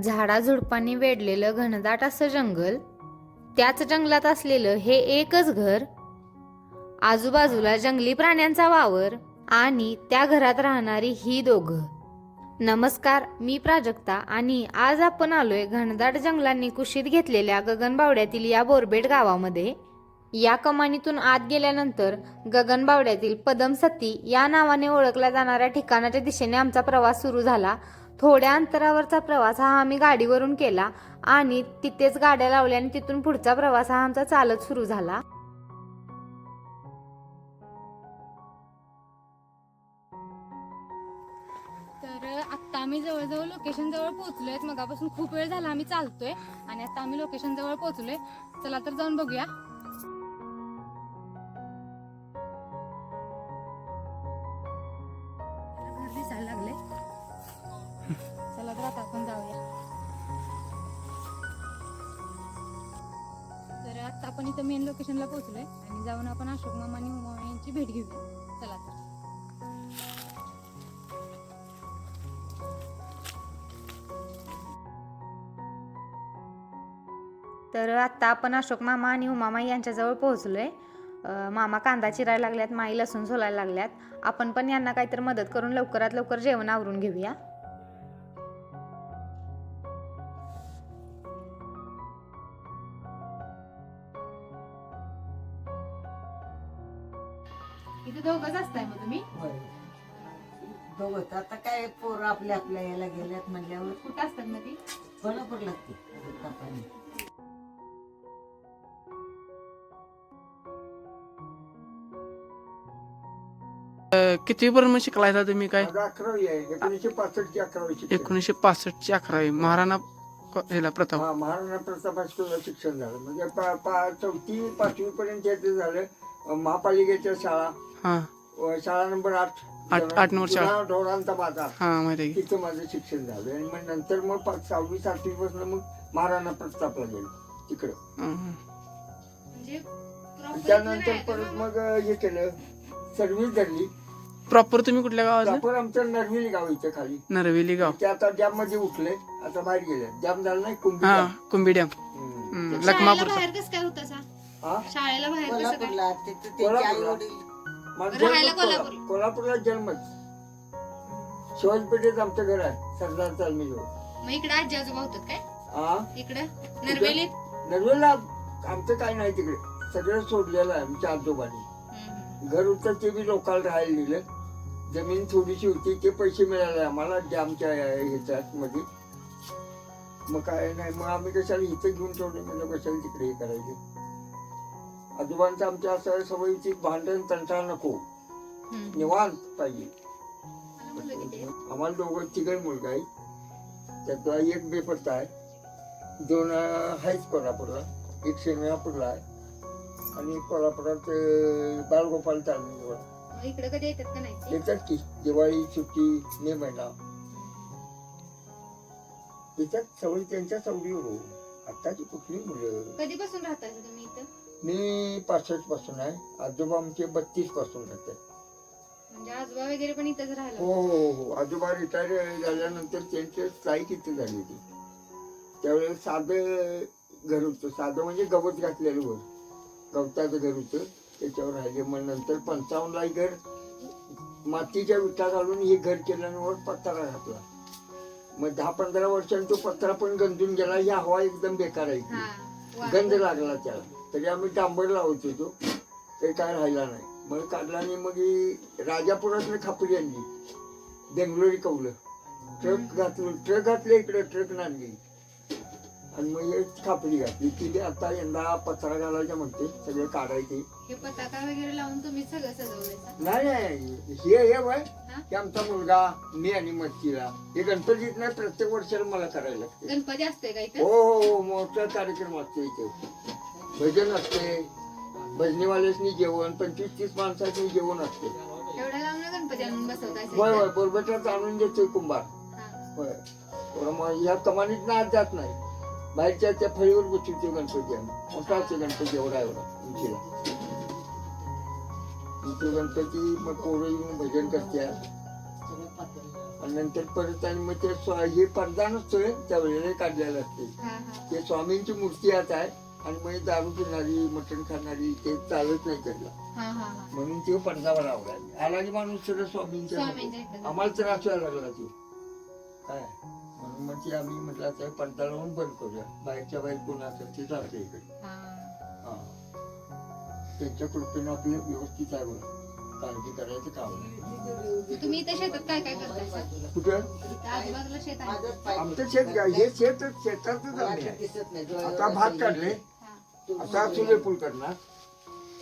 झाडाझुडपांनी वेढलेलं घनदाट असं जंगल त्याच जंगलात असलेलं हे एकच घर आजूबाजूला जंगली प्राण्यांचा वावर आणि त्या घरात राहणारी ही दोघं. नमस्कार मी प्राजक्ता आणि आज आपण आलोय घनदाट जंगलांनी कुशीत घेतलेल्या गगनबावड्यातील या बोरबेट गावामध्ये. या कमानीतून आत गेल्यानंतर गगनबावड्यातील पदमसती या नावाने ओळखल्या जाणाऱ्या ठिकाणाच्या दिशेने आमचा प्रवास सुरू झाला. थोड्या अंतरावरचा प्रवास हा आम्ही गाडीवरून केला आणि तिथेच गाड्या लावल्या आणि तिथून पुढचा प्रवास हा आमचा चालत सुरू झाला. तर आत्ता आम्ही जवळजवळ लोकेशन जवळ पोहोचलोय. मगापासून खूप वेळ झाला आम्ही चालतोय आणि आता आम्ही लोकेशन जवळ पोहोचलोय. चला तर जाऊन बघूया. चला आपण जाऊया. तर आता आपण इथं मेन लोकेशनला पोहोचलोय आणि जाऊन आपण अशोक मामा आणि उमा यांची भेट घेऊया. चला तर. तर आत्ता आपण अशोक मामा आणि उमामाई यांच्याजवळ पोहोचलोय. मामा कांदा चिरायला लागल्यात माई लसूण सोलायला लागल्यात. आपण पण यांना काहीतरी मदत करून लवकरात लवकर जेवण आवरून घेऊया. बघत आता काय पोरं आपल्या आपल्या याला गेल्यात म्हणल्यावर कुठं असतात ना ती कोल्हापूर लागते. किती पर्यंत शिकलायचा तुम्ही काय? माझा अकरावी आहे. एकोणीसशे पासष्टची अकरावी शिक्षण. एकोणीसशे पासष्ट ची अकरावी. महाराणा क- ह्याला प्रथम. हा महाराणा प्रताप हायस्कूलला शिक्षण झालं. म्हणजे पा- पा- चौथी पाचवी पर्यंत याचं झालं. अं, महापालिकेच्या शाळा. हा. अं, शाळा नंबर आठ. आठ- आठ नंबर शाळा. जुना ढोरांचा बाजार हा माहिती आहे की. तिथं माझं शिक्षण झालं आणि मग नंतर मग पाच- सहावी सातवी पासून मग महाराणा प्रतापला गेलो तिकडं हं, हं. म्हणजे proper त्यानंतर परत राहायचं मग हे केलं सर्व्हिस धरली प्रॉपर तुम्ही कुठल्या गावाचं प्रॉपर आमचं नरविली गाव इथं खाली नरवेली गाव ते आता डॅममध्ये उठले आता बाहेर गेले डॅम झालं नाही कुंभी हा डॅम. कुंभी डॅम हम्म. हं, शाळेला लखमापूरचा बाहेर कसं काय होतं हा? शाळेला बाहेर कसं काय कोल्हापूरला तिथं त्यांचे कोल्हापूरला. आई वडील माझा राहायला जन्म कोल्हा- कोल्हापूर. कोल्हापूरला जन्मच शिवाजीपेठेत आमचं घर आहे सरदार तालमीजवळ मग इकडे आजी आजोबा होतात काय? इकडे? नरवेलीत? नरवेला आमचं काय नाही तिकडे. सगळं सोडलेलं आहे आमच्या आजोबांनी. हम्म. घर होतं ते बी लोकांना राहायला दिलं. जमीन थोडीशी होती ते पैसे मिळाले आम्हाला डॅमच्या ह्याच्यात मध्ये मग काय नाही मग आम्ही कशाला इथं घेऊन ठेवले म्हणजे कशाला तिकडे हे करायचे? आजोबांचं आमच्या असं सवयीची भांडण तंटा नको. निवांत पाहिजे? आम्हाला दोघं तिघही मुलगा आहे. त्यातला एक बेपत्ता आहे. दोन आहेच कोल्हापूरला. एक शेंगणापूरला आहे. आणि कोल्हापुरात बाळगोपाल तालमीजवळ मग इकडे कधी येतात का नाही ते? येतात की. दिवाळी सुट्टी मे महिना. येतात सवयी त्यांच्या सवडीवर हो आत्ताची कुठली मुलं? कधीपासून इथं मी पासष्टपासून आहे. आजोबा आमचे बत्तीसपासून राहतात. म्हणजे आजोबा वगैरे पण इथंच राहिला. हो हो हो. आजोबा रिटायर झाल्यानंतर त्यांची स्थायी किती झाली होती. त्यावेळेस साधं घर होतं. साधं म्हणजे गवत घातलेलं घर. गवताचं घर होतं. त्याच्यावर राहिले. मग नंतर पंचावन्नला घर मातीच्या विटा घालून हे घर केल्यावर पत्रा घातला. मग दहा पंधरा वर्षांनी तो पत्रा पण गंजून गेला. ही हवा एकदम बेकार आहे गंध लागला त्याला. तरी आम्ही डांबर लावत होतो ते काय राहिला नाही. मग काढला आणि मग ही राजापुरातनं खापरी आणली. बेंगलोरी कवलं ट्रक घातलं ट्रक घातले इकडे ट्रक नांदली. आणि मग हे खापरी घातली. ती आता यंदा पत्रा घालायच्या म्हणते सगळे काढायचे. हे पताका वगैरे लावून तुम्ही सगळं सजवलंय नाही नाही. हे हे वय? हे? आमचा मुलगा मी आणि मच्छीला. हे गणपतीत नाही प्रत्येक वर्षाला मला करायला लागते. गणपती असतोय का हो हो हो. मोठा कार्यक्रम असतो इथे. भजन असते. भजनीवाल्यासनी जेवण पंचवीस तीस माणसाची जेवण असते. एवढ्या लांब गणपती आणून होय होय? बोरबेटात आणून देतोय कुंभार. हा. होय. त्यामुळे या कमानीत ना जात नाही. बाहेरच्या त्या फळीवर बसवतो गणपती आम्ही. मोठा असतो गणपती एवढा एवढा उंचीला. तो गणपती मग पोरं येऊन भजन करतात पातळ आणि नंतर परत आणि मग ते स्वा- हे पडदा नसतोय त्यावेळेला काढलेला असते ते स्वामींची मूर्ती आता आहे. आणि मग दारू पिणारी मटण खाणारी ते चालत नाही त्याला म्हणून ते पडदा लावला आला की माणूस सगळं स्वामींच्या स्वामींच्या इकडे. आम्हाला त्रास व्हायला लागला तो काय? म्हणून मग ते आम्ही म्हटलं आता पडदा लावून बंद करूया. बाहेरच्या बाहेर कोण असेल ते चालतं इकडे. हा. त्यांच्या कृपेनं आपलं व्यवस्थित आहे बघा. काळजी करायचं काम नाही. तुम्ही इथे शेतात काय काय करताय सर? कुठं? इथं आजूबाजूला शेत आहे. आमचं शेत काय? हे शेत शेतातच आम्ही आहे. आता भात काढले. आता सूर्यफूल करणार.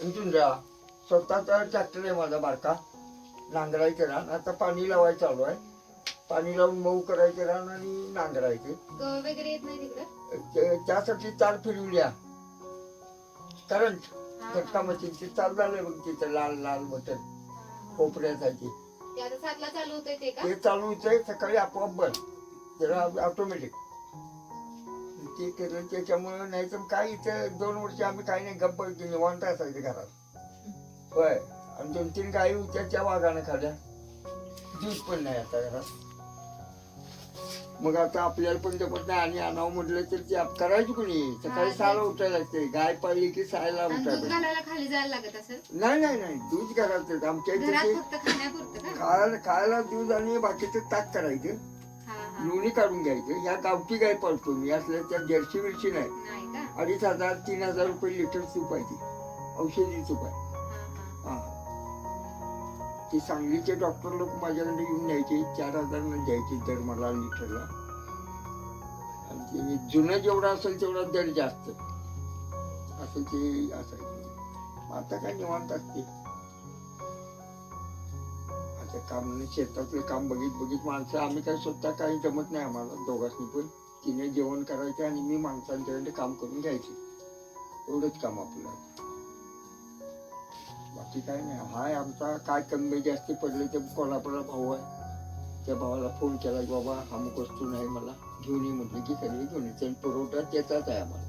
इथून जा स्वतःचा ट्रॅक्टर आहे माझा बारका. नांगरायचं रान आता पाणी लावायचं चालू आहे. पाणी लावून मऊ करायचं रान आणि नांगरायचे गव वगैरे येत नाही तिकडे? ते- त्यासाठी तार फिरवल्या करंट झटका मशीनची चाल झालंय बघ तिथं लाल लाल बटन. कोपऱ्यात आहे ते ते आता सातला चालू होतंय ते का? ते चालू होतंय. सकाळी आपोआप बंद. त्याला ऑटोमॅटिक ते केलं त्याच्यामुळं नाही तर काय इथं दोन वर्ष आम्ही काही नाही गप्प निवांत असायचे घरात. होय. आणि दोन तीन गायी होत्या त्या वाघानं खाल्या दूध पण नाही आता घरात. मग आता आपल्याला पण जमत नाही आणि आणावं म्हटलं तर ते करायचं कोणी? सकाळी सहाला उठायला लागते गाय पाळली की सहाला दूध उठायला घालायला खाली जायला लागत असेल? नाही नाही नाही. दूध घरात आमच्या इथे खायला खायला दूध आणि बाकीचं ताक करायचं. लोणी काढून घ्यायचं. या गावठी गाय पाळतो मी. असल्या त्या जर्सी बिर्सी नाही. अडीच हजार तीन हजार रुपये लिटर तूप आहे ती. औषधी तूप आहे. ते सांगलीचे डॉक्टर लोक माझ्याकडे येऊन न्यायचे चार हजार द्यायचे दर मला लिटरला. आणि ते जुनं जेवढं असेल तेवढा दर जास्त. असं ते असायचं. आता काय निवांत असते. आता काम शेतातले शेतातलं काम बघित बघित माणसं आम्ही काय स्वतः काही जमत नाही आम्हाला दोघांनी पण. तिने जेवण करायचं आणि मी माणसांच्याकडे काम करून घ्यायचे. एवढंच काम आपलं. बाकी काय नाही. हाय आमचा काय कमी जास्त पडले ते कोल्हापूरला भाऊ आहे. त्या भावाला फोन केला की बाबा अमुक वस्तू नाही मला. घेऊन ये म्हटलं की सगळे घेऊन ये. त्यांनी पुरवठा त्याचाच आहे आम्हाला.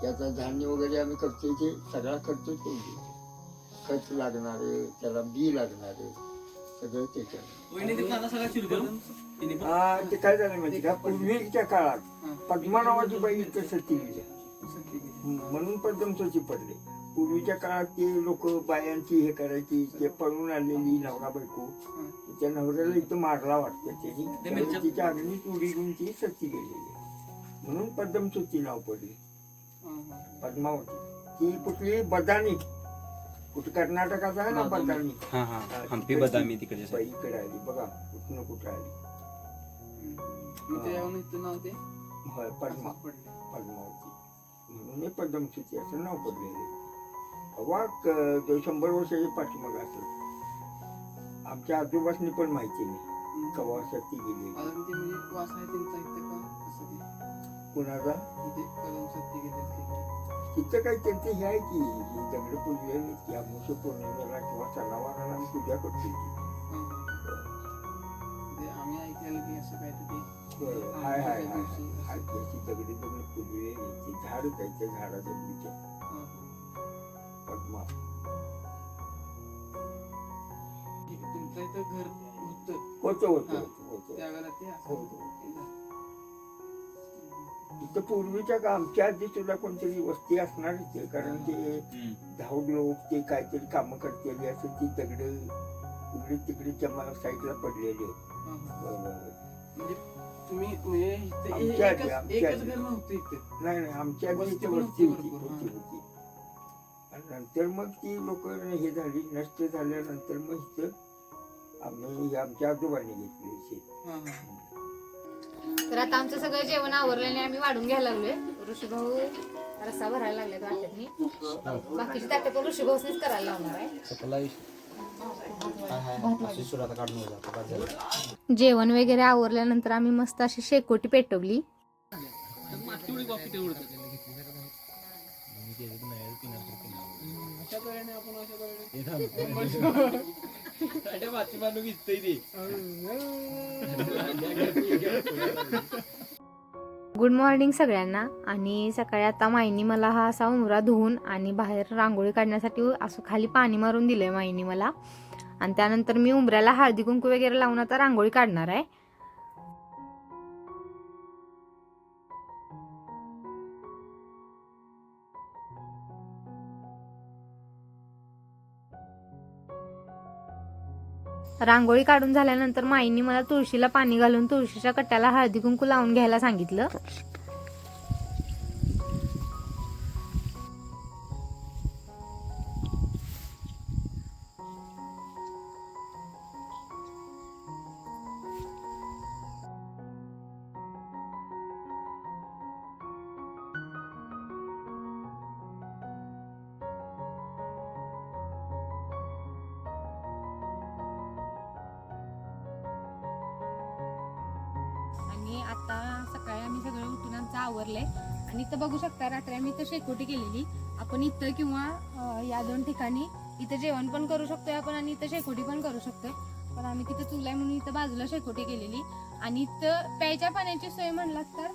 त्याचा धान्य वगैरे आम्ही करतो ते सगळा खर्च करून देतो खत लागणार त्याला बी लागणार सगळं त्याच्यात हा ते काय झालं माहिती का? पूर्वीच्या काळात पद्मा नावाची बाई इथं सती गेली. म्हणून पद्मसोची पडले. पूर्वीच्या काळात ते लोक बायांची हे करायची ते पळून आलेली नवरा बायको त्या नवऱ्याला इथं मारला वाटतं त्याची तिच्या अग्नीत उडी घेऊन ती सती गेलेली. म्हणून पद्मसोची नाव पडली. पद्मावती. ती कुठली? बदानी. कुठे कर्नाटकाचा आहे ना हा हा. हम्पी बदामी तिकडच्या बाई side. इकडे आली. बघा कुठनं कुठं आली. होय पद्मा पद्मावती. म्हणून पद्मसूची असं नाव पडलेलं अवा क- शंभर वर्षाची पाठीमाग असेल. आमच्या आजोबासनी पण माहिती नाही. कवा सती गेली कुणाचा? तिथं काही त्यांचं हे आहे की दगड पुजलेली की अमुष पौर्णिमेला किंवा सणावाराला आम्ही पूजा करतो की. होय, हाय हाय हाय हाय ती दगडी दगड पुजलेली ती झाडच आहे त्या झाडाच्या बीच्या पद्मा होतं. होतं होतं होतं इथं पूर्वीच्या का आमच्या आधी सुद्धा कोणतरी वस्ती असणार इथे? कारण ते. धावड लोक ते काहीतरी कामं करतेली असं ती दगड इकडे तिकडे साईडला पडलेली. म्हणजे तुम्ही म्हणजे आमच्या नाही नाही आधी वस्ती इथे पण वस्ती होती नंतर मग ती लोक हे झाली नष्ट झाल्यानंतर मग इथं आम्ही आमच्या आजोबांनी घेतली शेत. तर आता आमचं सगळं जेवण आवरल्याने आम्ही वाढून घ्यायला लागलोय. ऋषीभाऊ रस्सा भरायला लागले वाटत बाकीची ताटे पण ऋषीभाऊसनीच करायला लावणार आहे. जेवण वगैरे आवरल्यानंतर आम्ही मस्त अशी शेकोटी पेटवली. गुड मॉर्निंग सगळ्यांना. आणि सकाळी आता माईनी मला हा असा उमरा धुवून आणि बाहेर रांगोळी काढण्यासाठी असं खाली पाणी मारून दिलंय माईनी मला. आणि त्यानंतर मी उंबऱ्याला हळदी कुंकू वगैरे लावून आता रांगोळी काढणार आहे. रांगोळी काढून झाल्यानंतर माईंनी मला तुळशीला पाणी घालून तुळशीच्या कट्ट्याला हळदी कुंकू लावून घ्यायला सांगितलं. आता सकाळी आम्ही सगळं उठून आमचं आवरलंय. आणि इथं बघू शकता रात्री आम्ही इथं शेकोटी केलेली. आपण इथं किंवा या दोन ठिकाणी इथं जेवण पण करू शकतोय आपण आणि इथं शेकोटी पण करू शकतोय. पण आम्ही तिथं चुलाय म्हणून इथं बाजूला शेकोटी केलेली. आणि इथं प्यायच्या पाण्याची सोय म्हणलात तर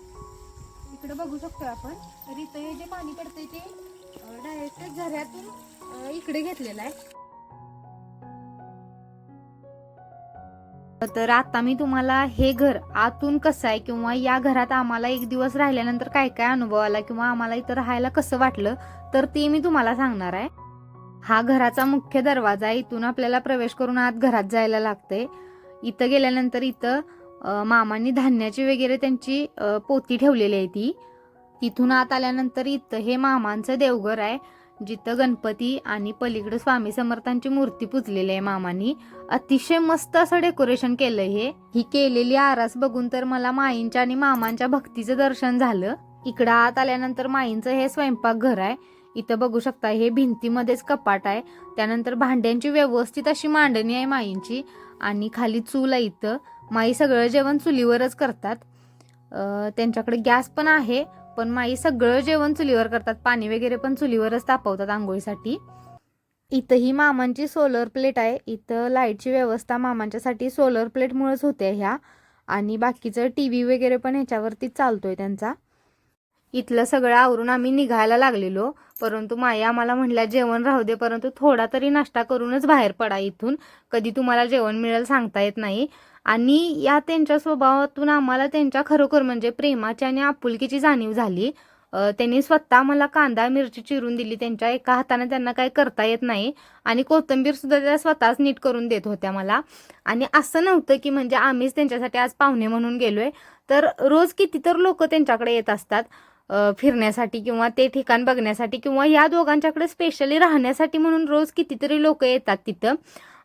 इकडे बघू शकतोय आपण. तर इथं हे जे पाणी पडतंय ते डायरेक्ट झऱ्यातून इकडे घेतलेलं आहे. तर आता मी तुम्हाला हे घर आतून कसं आहे किंवा या घरात आम्हाला एक दिवस राहिल्यानंतर काय काय अनुभव आला किंवा आम्हाला इथं राहायला कसं वाटलं तर ते मी तुम्हाला सांगणार आहे. हा घराचा मुख्य दरवाजा आहे. इथून आपल्याला प्रवेश करून आत घरात जायला लागते. इथं गेल्यानंतर इथं मामांनी धान्याची वगैरे त्यांची पोती ठेवलेली आहे ती. तिथून आत आल्यानंतर इथं हे मामांचं देवघर आहे. जिथं गणपती आणि पलीकडे स्वामी समर्थांची मूर्ती पुजलेली आहे मामानी. अतिशय मस्त असं डेकोरेशन केलं हे. ही केलेली आरास बघून तर मला माईंच्या आणि मामांच्या भक्तीचं दर्शन झालं. इकडं आत आल्यानंतर माईंचं हे स्वयंपाकघर आहे. इथं बघू शकता हे भिंतीमध्येच कपाट आहे. त्यानंतर भांड्यांची व्यवस्थित अशी मांडणी आहे माईंची. आणि खाली चूल आहे इथं. माई सगळं जेवण चुलीवरच करतात. त्यांच्याकडे गॅस पण आहे. पण माई सगळं जेवण चुलीवर करतात. पाणी वगैरे पण चुलीवरच तापवतात आंघोळीसाठी. इथं ही मामांची सोलर प्लेट आहे. इथं लाईटची व्यवस्था मामांच्यासाठी सोलर प्लेटमुळेच होते ह्या. आणि बाकीचं टी व्ही वगैरे पण ह्याच्यावरती चालतोय त्यांचा. इथलं सगळं आवरून आम्ही निघायला लागलेलो. परंतु माई आम्हाला म्हणल्या जेवण राहू दे परंतु थोडा तरी नाश्ता करूनच बाहेर पडा इथून. कधी तुम्हाला जेवण मिळेल सांगता येत नाही. आणि या त्यांच्या स्वभावातून आम्हाला त्यांच्या खरोखर म्हणजे प्रेमाची आणि आपुलकीची जाणीव झाली. त्यांनी स्वतः मला कांदा मिरची चिरून दिली. त्यांच्या एका हाताने त्यांना काही करता येत नाही. आणि कोथंबीर सुद्धा त्या स्वतःच नीट करून देत होत्या मला. आणि असं नव्हतं की म्हणजे आम्हीच त्यांच्यासाठी आज पाहुणे म्हणून गेलोय. तर रोज किती तर लोक त्यांच्याकडे येत असतात फिरण्यासाठी किंवा ते ठिकाण बघण्यासाठी किंवा या दोघांच्याकडे स्पेशली राहण्यासाठी म्हणून रोज कितीतरी लोक येतात तिथं.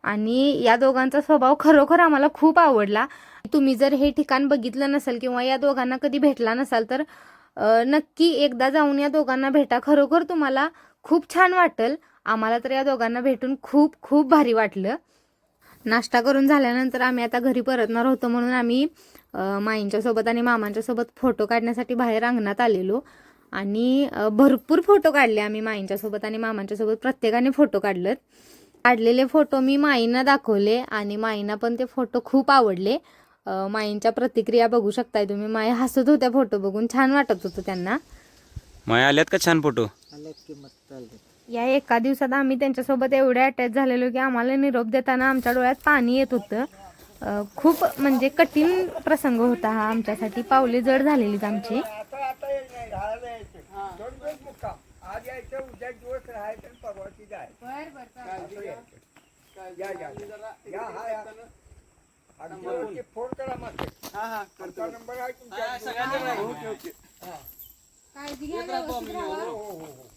आणि या दोघांचा स्वभाव खरोखर आम्हाला खूप आवडला. तुम्ही जर हे ठिकाण बघितलं नसेल किंवा या दोघांना कधी भेटला नसाल तर नक्की एकदा जाऊन या दोघांना भेटा. खरोखर तुम्हाला खूप छान वाटेल. आम्हाला तर या दोघांना भेटून खूप खूप भारी वाटलं. नाश्ता करून झाल्यानंतर आम्ही आता घरी परतणार होतो म्हणून आम्ही माईंच्यासोबत आणि मामांच्यासोबत फोटो काढण्यासाठी बाहेर अंगणात आलेलो. आणि भरपूर फोटो काढले आम्ही माईंच्यासोबत आणि मामांच्यासोबत प्रत्येकाने फोटो काढलेत. काढलेले फोटो मी माईंना दाखवले आणि माईंना पण ते फोटो खूप आवडले. माईंच्या प्रतिक्रिया बघू शकताय तुम्ही. माई हसत होत्या फोटो बघून. छान वाटत होतं त्यांना. माया आल्यात का छान फोटो? या एका दिवसात आम्ही त्यांच्यासोबत एवढे अटॅच झालेलो की आम्हाला निरोप देताना आमच्या डोळ्यात पाणी येत होतं. खूप म्हणजे कठीण प्रसंग होता हा आमच्यासाठी. पावले जड झालेलीत आमची. काळजी घ्या काळजी या. या. या, हा, या. वरती फोन करा हा हा करतो आमचा नंबर आहे हा, तुमच्या सगळ्यांना ओके ओके. काळजी घ्या व्यवस्थित. राहा. हो, हो, हो.